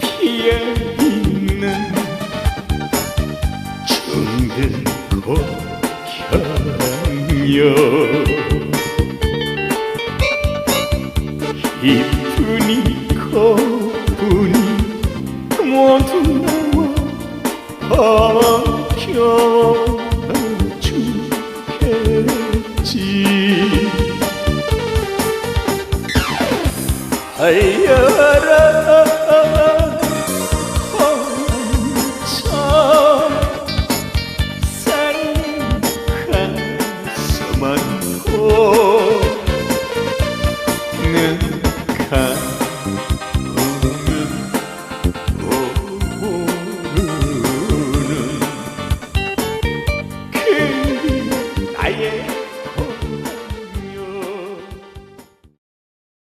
피어 있는 정든 고향여. 기쁘니 고분이 모두 나와 바뀌어주겠지 하여라 혼자 사랑한 수많고 는 가.